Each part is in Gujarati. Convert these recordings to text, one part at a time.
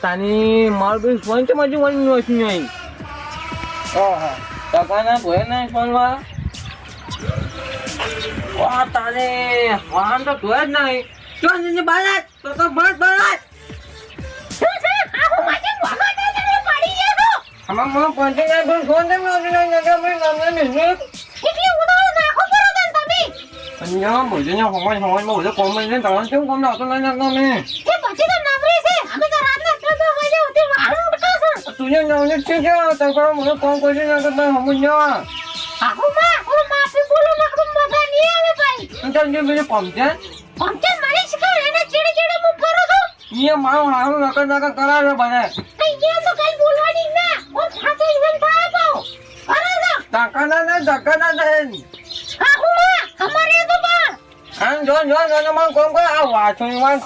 વાતાની માર બી ફોન છે મજી મળી નો છે નહીં ઓહો. ટકાના ભોય ના ફોનમાં વાતાને વાહન તો ધોય જ નહીં. જો ને બારાત તો તો બસ બસ. અમાર મને પહોંચી જાય પણ ફોન કેમ આવતી નહીં? નકર મેં નામને નહીં અહીંયા ભોજન હવાજ હવાજમાં બધું કોમ ને તમારે કેવું કોમ આવતો નહીં? નકર મેં તું તુને નવનીત છે. કે તરકડો મને કોણ કરી ના કે ભાઈ હમું ના આખો માં આખો માફી બોલો ના કે મજા નહીં આવે ભાઈ. તું તો. જે મને પમચે પમચે મારી શીખો એને ચીડે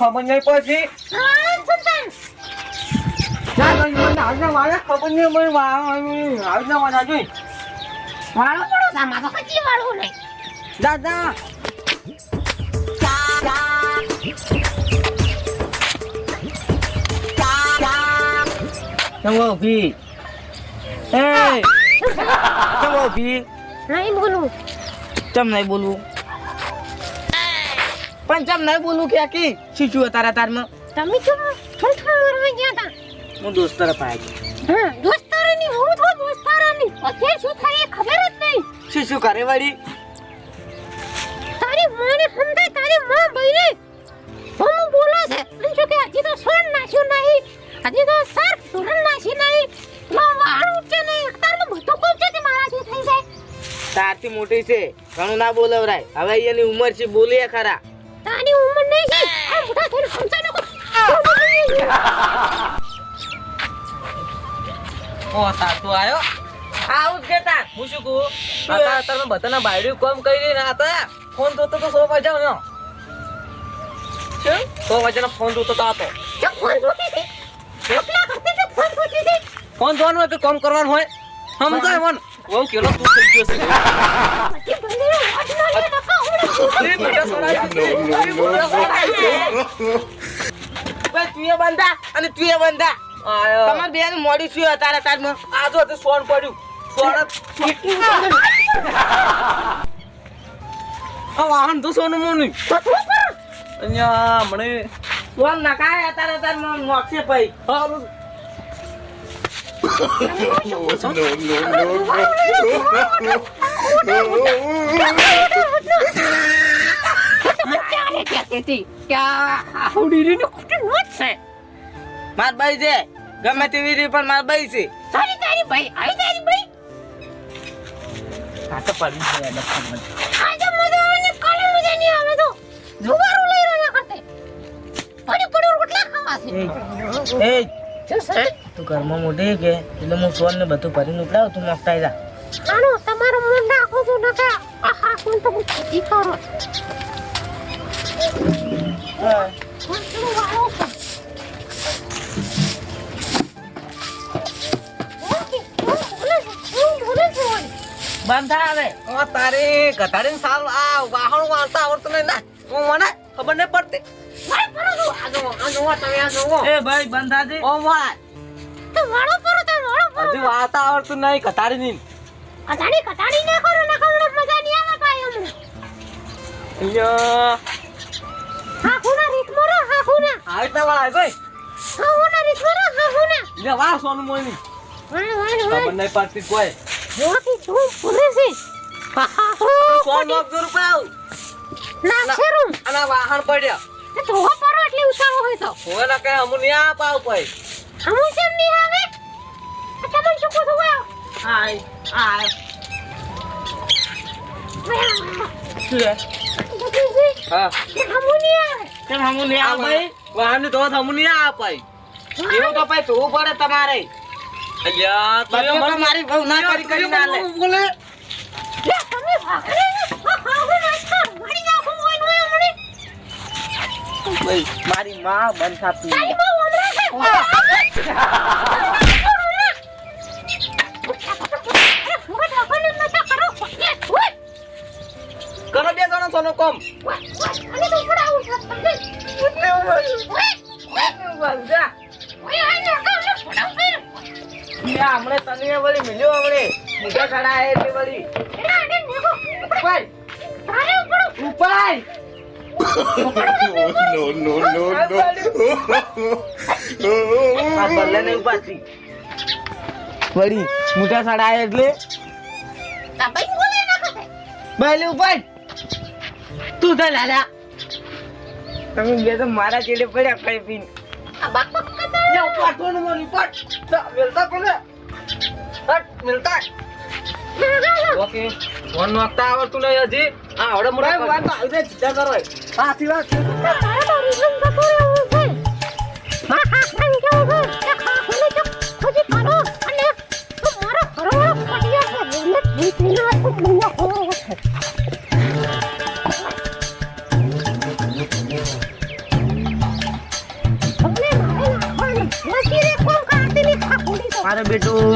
ખબર નહીં પછી જો જો આજે મારે ખબર નહીં મને વા આજે વાના જોઈ દાદા ચંગો ભી એ ચંગો ભી ચમ નહીં બોલવું પણ ચમ નહીં તારા તારમાં? તમે કેમ ઠણ થોડું ગયા હતા. હું દોસ્ત તરફ આવી હા દોસ્તારાની હું તો દોસ્તારાની અત્યારે શું થાય એ ખબર જ નહીં. શું શું કરે વળી? તારી માને સમજાય તારી માં બઈને હું બોલો છે. એમ શું કે હજી તો સોન નાખ્યું નહીં. હજી તો સર સુરન નાશી નહીં. વાળ ઉઠે નહીં. અત્યારમાં બધું કોમ છે કે મારાથી થઈ જાય? તારથી મોટી છે. ઘણું ના બોલવરાય. હવે અહીંયાની ઉંમર છે બોલીએ ખરા. તારી ઉંમર નહીં છે? આ મોટા થઈને સમજાય ઓ તાતો આયો? આવું જ કેતા. હું શું કહું? તાર તમે બધાના બાયડ્યું કામ કરી ના હતા ફોન જોતો તો સો વાગ્યા નો. શું? સો વાગ્યાનો ફોન જોતો તો હતો? ફોન જોવાનું હોય કે કામ કરવાનું હોય. સમજાય મન? બહુ કેલો તું થઈ ગયો છે. તું બંધા અને તું બંધા. તમારે બે મોડી શું તારા તાર આ જો તે સોન પડ્યું. સોન વાહન તો સોનું મોની. અહીંયા મને ફોન નકાય તારા તારમાં નોખશે ભાઈ. હારું. માર ભાઈ છે ગમે તેવી રીતે પણ મારા ભાઈ છે. તારી તારી ભાઈ આઈ તારી ભાઈ. કાંટા પડી છે લખન લખનમાં. આજે મજા આવે ને કાલે મજા નહીં આવે તો. જુગારું લઈ રહ્યા કરતે પડી પડી રોટલા ખાવા છે. એ જો સર તું ઘરમાં મોટી કે? એટલે હું સોન ને બધું ભરીને ઉપડાવ તું મોકટાઈ જા. આનો તમારો મન રાખો ન કે આહા કોણ તો હું. ખેતી કરો કોણ બંધા આવે આ તારે ઘટાડીને સાલ આ વાહણ વાળતા આવડતું નહીં ના. હું મને ખબર નહીં પડતી. ભાઈ પરો છો આ જો આ જો તમે આ જો એ ભાઈ બંધાજી. ઓ ભાઈ તો વાળો પરો તો વાળો પરો હજી વાળતા આવડતું નહીં ઘટાડી ના કરો ના કરો મજા નહીં આવે ભાઈ અમને. રીત મરો વાળા ભાઈ રીત મરો લે સોનું મોની ખબર નહીં પડતી કોઈ. તું બોલે છે રૂપિયા ના અને વાહન પડ્યા. તો પરો એટલે ઉતારો હોય તો. હવે ના કઈ અમુ નહીં આ પાવ ભાઈ હમું કેમ નહીં આવે આ શું કહું છું? હાય હાય હા. હમું નહીં આવે? કેમ હમું આવે ભાઈ તો આ એવું તો પાઈ જોવું પડે તમારે. અલ્યા મારી બહુ ના કરી કરી ના લે બોલે તમે મારી મારી માં બંધ થાતી તારી માં ઓમરા છે કરો બે જણો સોનો કોમ અને તો પડાવું છે બંધા ઓય મોટા એટલે વળી. ઉપાય. બલ્લે વળી મોટા સાડા આયા એટલે. બોલે ઉપાય. તું તો લાલા. તમે બે તો મારા ચેડે પડ્યા ખાઈ પીને આ ઉપાડતો ને મને ઉપાડ તા, મેલતા કોને? હટ મેલતા. ઓકે ફોન નોખતા આવડતું નહીં હજી. આ આવડે મોટા ભાઈ વાત આવી જાય ચિંતા કરો સાચી વાત છે. તારે તો રીઝન તો રહેવું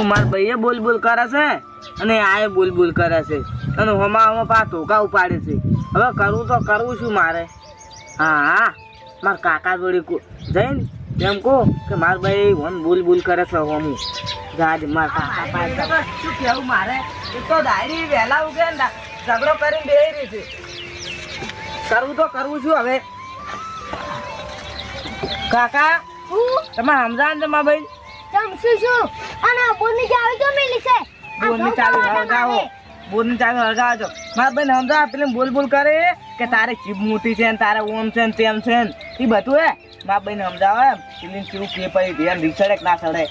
માર ભાઈએ બોલ બોલ કરે છે અને આએ બોલ બોલ કરે છે. અને હમા હમા પા ધોકા ઉપાડે છે. હવે કરવું તો કરવું શું મારે. હા હા. મારા કાકા જોડે કો- જઈને એમ કહો કે માર ભાઈ હમ બોલ બોલ કરે છે હમું. જાજ માર કાકા પાસે. શું કહેવું મારે? એ તો દાડી વહેલા ઉગે ને ઝઘડો કરીને બેહી રહી છે. કરવું તો કરવું છું હવે. કાકા તમે સમજાવ ને તમારા ભાઈ. જમશું છું. અને બોની ચાવી તો મેલી છે. બોલની ચાવી હળગાવો. બોલની ચાવી હળગાવજો. મારા બેન સમજા પેલી બોલ બોલ કરે કે તારે ચીબ મોટી છે ને તારે ઓમ છે ને તેમ છે ને. એ બધું હે. મારા બેન સમજાવે એમ. પેલી કેવું કે પછી ધ્યાન રીસડે કે ના સડે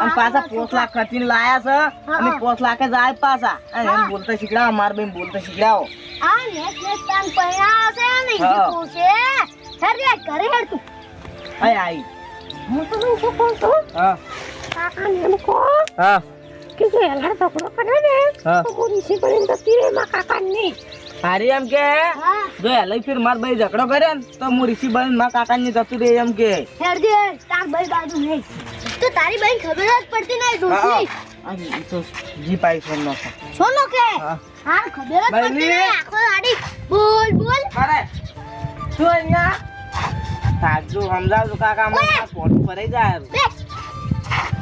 અને પાછા પોસ લાખ ખર્ચીને લાયા છે. અને પોસ લાખે જાય પાછા. એમ બોલતા શીખડાવો મારા બેન બોલતા શીખડાવો. આ પૈણા છે. ને ઘરે હેડ તું. હું તો શું કહું છું? હા. ને હા. કે જે એલાર ઝઘડો કર્યો ને. તો હું રીસી કરીને જતી રહી માં કાકા ની હારી એમ કે? જો લઈ ફીર મારા ભાઈ ઝઘડો કર્યો ને તો હું ઋષિ બની મારા કાકાની જતું રહે એમ કે. હેડ તાર ભાઈ બાજુ નહીં તો તારી બહેન ખબર જ પડતી નહીં હા. દોસ્તી આ ઈ તો જી પાઈ ફોન સોનો કે? હા. હા ખબર જ પડતી નહીં આખો દાડી બોલ બોલ. અરે શું અહીંયા? સાચું સમજાવજો કાકા ઓય! ફોટો ભરાઈ જાય.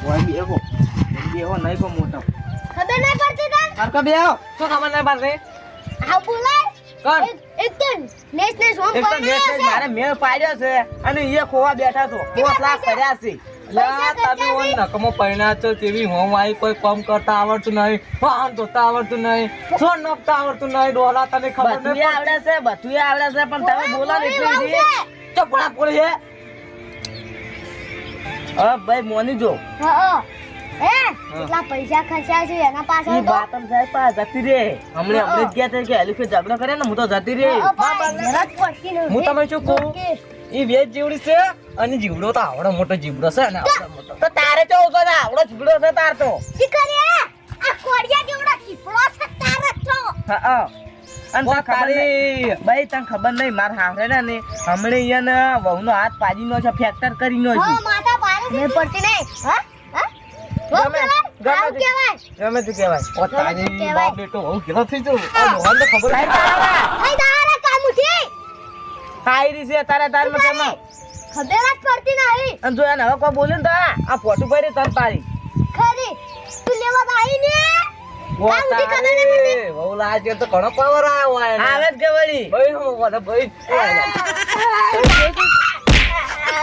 બે નહીં કો મોટો. ખબર નહીં પડતી તને? સરકો બેહો શું ખબર નહીં પાસે હા બોલાય. કોણ એક એક તો નેસ નેસ એક તો નેટ મારે મેળ પાડ્યો છે અને એ ખોવા બેઠા છો. પોસ? લાખ કર્યા છે. તમે નકમો પૈણા છો તેવી હોમ આવી કોઈ કામ કરતા આવડતું નહીં વાહન ધોતા આવડતું નહીં સોન નોખતા આવડતું નહીં ડોલા તને ખબર નહીં આવડે છે બધું આવડે છે પણ તમે બોલા નીકળી હે ભાઈ મોની જો. હા હે. કેટલા પૈસા ખર્ચ્યા છે એના પાછળ તો. બાતમ સાહેબ પાસે જતી રે હમણે હમણે ગયા તા કે હેલિફે ઝઘડો કરે ને હું તો જતી રે હા, તમે શું કહું? એ વેજ જીવડી છે અને જીવડો તો આવડો મોટો જીવડો છે ને આવડો મોટો. તો તારે તો ઊભો થા, આવડો જીવડો છે તાર તો? શીખરિયા, આ કોડિયા જેવડો ચીપડો છે તારે છો. હા હા. અને તારી ભાઈ તને ખબર નહીં મારા હાથે ને ને હમણે અહીંયા વહુનો હાથ પાડીનો છે ફેક્ટર કરી નો છે. નહીં પડતી નહીં. હા? હા? ગમે, કહેવાય? ગમે તે. કહેવાય. ઓ તારી. બાપ બેટો હું કેલો થઈ જઉં આ ડોહાને તો ખબર નહીં. તારા ભાઈ, તારે કામુથી. ખાઈ છે તારે તારમાં તમે ખબર જ પડતી નહીં. અને જો એને હવે કોઈ બોલ્યું ને તો આ આ ફોટો પડી તર તારી ખરી. તું લેવા તો આવી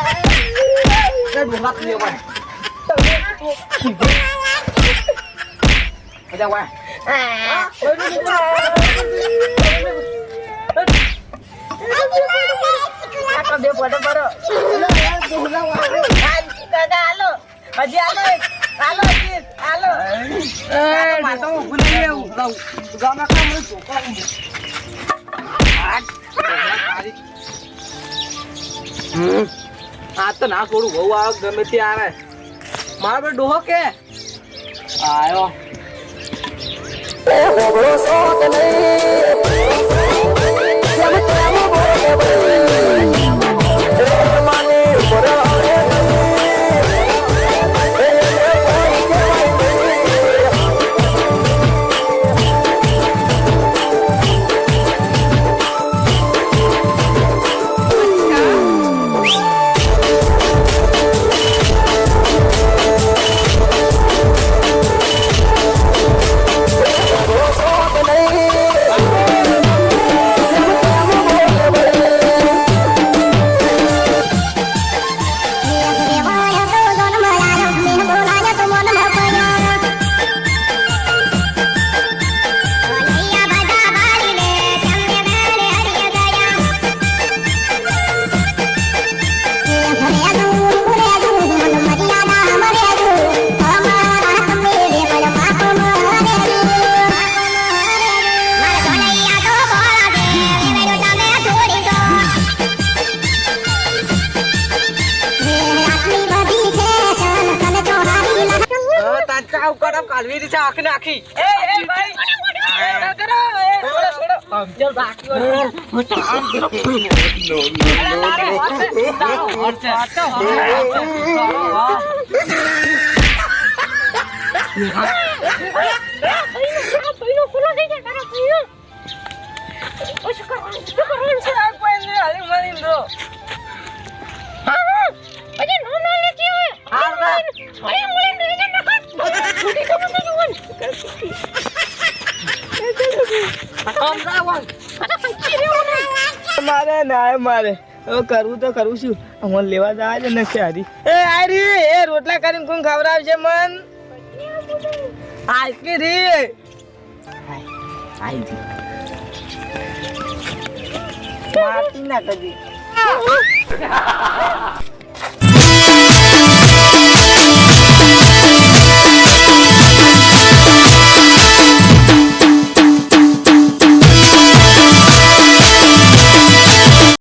ને? ઓ આ બધી ખબર નહીં પડતી. તારી વહુ લાજે તો ઘણો પાવર આવ્યો હોય એને. આવે જ કે વળી ભાઈ હું મને ભાઈ તે ડોહા તું લેવા. બધા વાય. આ તો બે ફોટો પડો કાકા હાલો હજી એક. હાલો હજી હાલો આ તો માથા માં ઊભું નહીં કામ છોકરા ઊભું. હમ. આ તો ના છોડું બહુ આવે ગમે તે આવે. મારો બે ડોહો કે? આયો. આ ઉકાળા કાલવી દીધા આખી ને આખી એ એ ભાઈ ખુલ્લો થઈ જાય તારા ભાઈનો ઓછું કરવાનું શું કરવાનું છે હા હા પછી નો નો લેતી હોય હા, હા. અરે મોલે ને જે નકા છોટી તો નથી જોવાનું સમજાવવાનું આ તો પંચી રહ્યો ને મારે ના, મારે. કરવું તો કરું છું. મને લેવા જવા છે ને સારી એ આરી એ, રોટલા કરીને કોણ ખવડાવશે મન? આઈ રે. ના કદી.